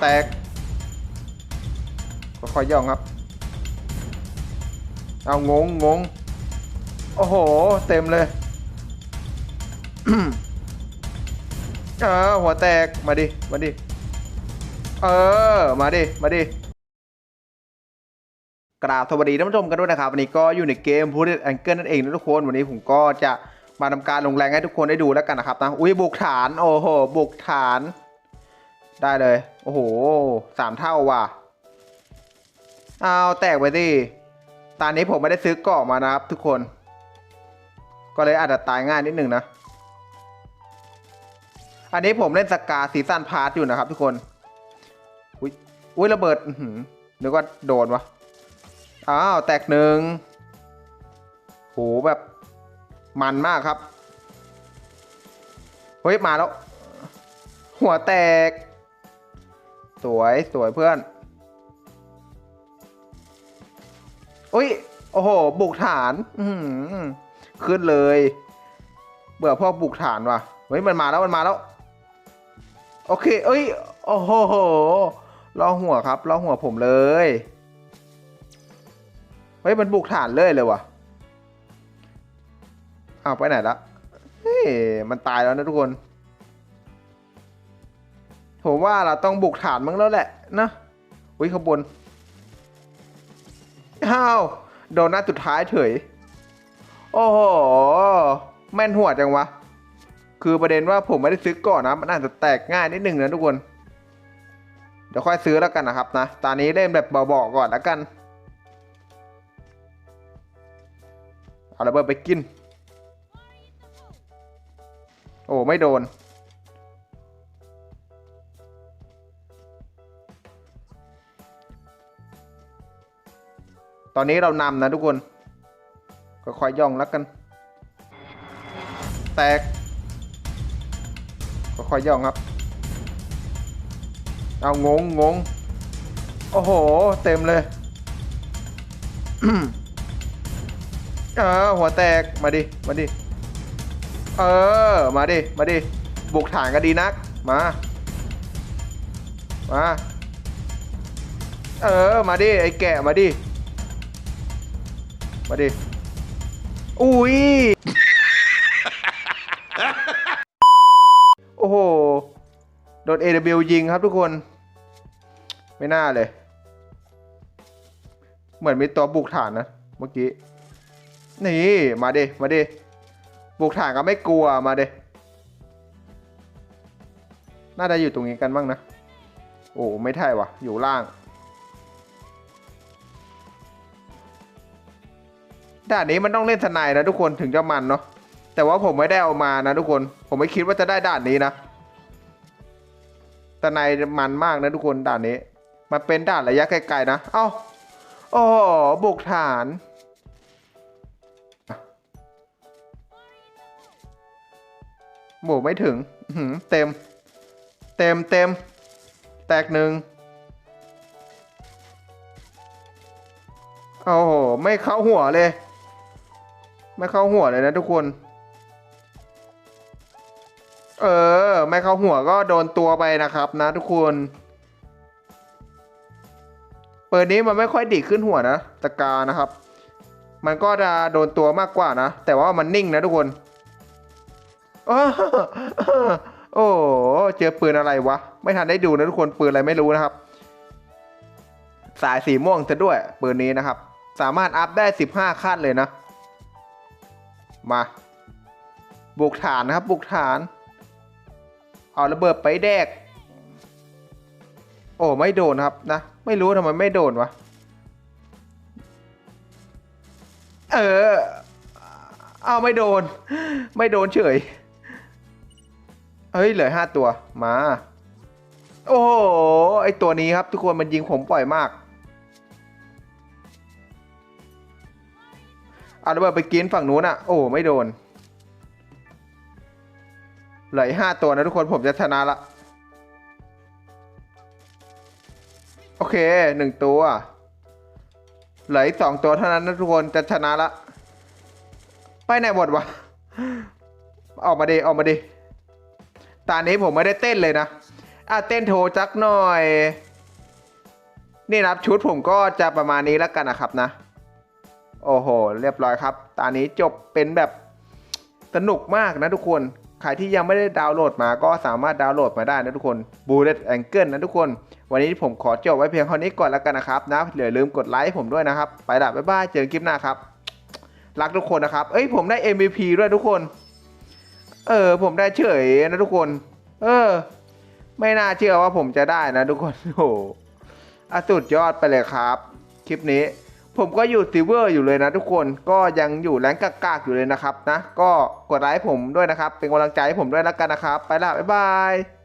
แตกค่อยๆย่องครับ เอางงงงโอ้โห เต็มเลยเออหัวแตกมาดิ มาดิ เออ มาดิ มาดิกราบสวัสดีท่านผู้ชมกันด้วยนะครับ วันนี้ก็อยู่ในเกมพูดแองเกิลนั่นเองนะทุกคน วันนี้ผมก็จะมาทำการลงแรงให้ทุกคนได้ดูแล้วกันนะครับนะอุ้ยบุกฐาน โอ้โห บุกฐาน ได้เลย โอ้โหสามเท่าว่ะเอาแตกไปดิตอนนี้ผมไม่ได้ซื้อเกาะมานะครับ ทุกคน ก็เลยอาจจะตายง่ายนิดหนึ่งนะ อันนี้ผมเล่นสกาซีซันพาร์ทอยู่นะครับทุกคน อุ้ยอุ้ยระเบิดอื้อหือนึกว่าโดนวะ อ้าว แตกหนึ่งโหแบบมันมากครับ เฮ้ย มาแล้ว หัวแตก สวยสวยเพื่อนอุ้ย โอ้โห บุกฐาน อืขึ้นเลย เบื่อพวกบุกฐานว่ะ เฮ้ย มันมาแล้ว มันมาแล้ว โอเค เอ้ย โอ้โหล่อหัวครับล่อหัวผมเลย เฮ้ย มันบุกฐานเลยเลยว่ะอ้าวไปไหนละ เฮ้ย มันตายแล้วนะทุกคน ผมว่าเราต้องบุกฐานมั้งแล้วแหละนะอุ้ยขบวนอ้าวโดนหน้าสุดท้ายเฉย โอ้โห แม่นหัวจังวะ คือประเด็นว่าผมไม่ได้ซื้อก่อนนะ มันอาจจะแตกง่ายนิดหนึ่งนะทุกคน เดี๋ยวค่อยซื้อแล้วกันนะครับนะ ตอนนี้เล่นแบบเบาๆก่อนแล้วกัน เอาระเบิดไปกิน โอ้ไม่โดน ตอนนี้เรานำนะทุกคน ก็ค่อยย่องแล้วกัน แตก ก็ค่อยย่องครับ เอางงงง โอ้โห เต็มเลยเออหัวแตก มาดิ มาดิ เออ มาดิ มาดิ บุกฐานก็ดีนัก มา มา เออ มาดิ ไอ้แกะมาดิ มาดิ อุ้ย โอ้โห โดน AW ยิงครับทุกคน ไม่น่าเลย เหมือนมีตัวบุกฐานนะ เมื่อกี้ นี่ มาดิ มาดิ บุกฐานก็ไม่กลัว มาดิ น่าจะอยู่ตรงนี้กันบ้างนะ โอ้ ไม่ใช่วะอยู่ล่าง ด่านนี้มันต้องเล่นทนายนะทุกคนถึงจะมันเนาะแต่ว่าผมไม่ได้เอามานะทุกคน ผมไม่คิดว่าจะได้ด่านนี้นะทนายมันมากนะทุกคนด่านนี้ มันเป็นด่านระยะไกลๆนะ เอ้าโอ้โหบุกฐานโบไม่ถึงเต็ม เต็มเต็ม แตกหนึ่งโอ้โห ไม่เข้าหัวเลย ไม่เข้าหัวเลยนะทุกคน เออ ไม่เข้าหัวก็โดนตัวไปนะครับนะทุกคน เปิดนี้มันไม่ค่อยดีขึ้นหัวนะตะกานะครับ มันก็จะโดนตัวมากกว่านะ แต่ว่ามันนิ่งนะทุกคนโอ้โหเจอปืนอะไรวะ ไม่ทันได้ดูนะทุกคนปืนอะไรไม่รู้นะครับ สายสีม่วงจะด้วยปืนนี้นะครับ สามารถอัพได้ 15ขั้นเลยนะ มาบุกฐานนะครับบุกฐาน เอาระเบิดไปแดก โอ้ไม่โดนครับนะ ไม่รู้ทำไมไม่โดนวะเออเอาไม่โดน ไม่โดนเฉยเฮ้ยเหลือห้าตัวมา โอ้โหไอตัวนี้ครับ ทุกคนมันยิงผมปล่อยมาก เอาระเบิดไปกินฝั่งนู้นอะ โอ้ไม่โดน เหลือห้าตัวนะทุกคนผมจะชนะละ โอเคหนึ่งตัว เหลือสองตัวเท่านั้นนะทุกคนจะชนะละ ไปไหนหมดวะ ออกมาดิออกมาดิตอนนี้ผมไม่ได้เต้นเลยนะ อะเต้นโทจักหน่อย นี่นับชุดผมก็จะประมาณนี้แล้วกันนะครับนะ โอ้โห เรียบร้อยครับ ตอนนี้จบเป็นแบบสนุกมากนะทุกคน ใครที่ยังไม่ได้ดาวน์โหลดมาก็สามารถดาวน์โหลดมาได้นะทุกคน Bullet Angle นะทุกคน วันนี้ผมขอจบไว้เพียงเท่านี้ก่อนแล้วกันนะครับนะอย่าลืมกดไลค์ผมด้วยนะครับ ไปละบ๊ายบาย เจอกันคลิปหน้าครับ รักทุกคนนะครับ เอ้ยผมได้ MVP ด้วยทุกคน เออผมได้เฉยนะทุกคน เออ ไม่น่าเชื่อว่าผมจะได้นะทุกคน โอ้โหสุดยอดไปเลยครับ คลิปนี้ ผมก็อยู่ซิเวอร์อยู่เลยนะทุกคนก็ยังอยู่แรงกากๆอยู่เลยนะครับนะ ก็กดไลค์ผมด้วยนะครับ เป็นกำลังใจให้ผมด้วยแล้วกันนะครับ ไปละบ๊ายบาย